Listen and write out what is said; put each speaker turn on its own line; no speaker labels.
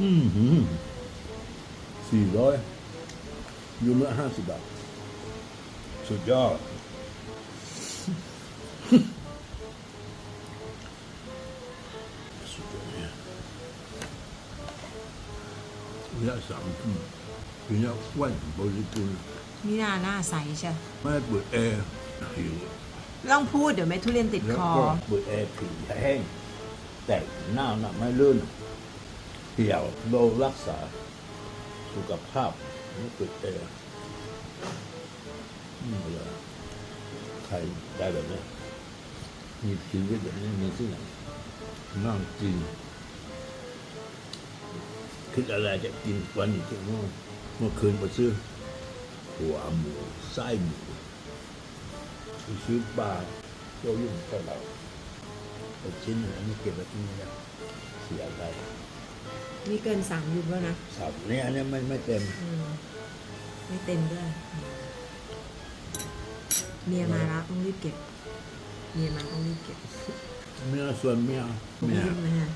อืมหืมสี่ร้อยยูเมื่อห้าสิบบาท สุดยอด สุดยอดเนี่ยระยะสามทุ่มระยะวันบริบูรณ์
มีหน้าหน้าใสใช่
ไม่เปิดแอร์หิว
ลองพูดเดี๋ยวแม่ทุเรียนติด
แล้ว
คอ
ก็เปิดแอร์ผิวแห้ง แต่หน้าหนักไม่ลื่น เหี่ยวเรารักษา สุขภาพนี่เปิดแอร์อืมเหรอใครได้แบบนี้มีชีวิตแบบนี้มีที่ไหนนั่งกินคิดอะไรจะกินวันนี้จะง่วงเมื่อคืนมาซื้อหัวหมูไส้หมูซื้อปลาโยยุ่งกับเราไปชิ้นอันนี้เก็บไว้ที่นี่นะเสียอะไร
นี่เกินสามยุบแล้วนะ
สับเนี่ยอันนี้ไม่ไม่เต็ม
อืมไม่เต็มด้วยอืมเมียมาแล้วต้องรีบเก็บ เมียมาต้องรีบเก็บ
เมียส่วนเมีย
ผม
เมีย
รีบนะฮะ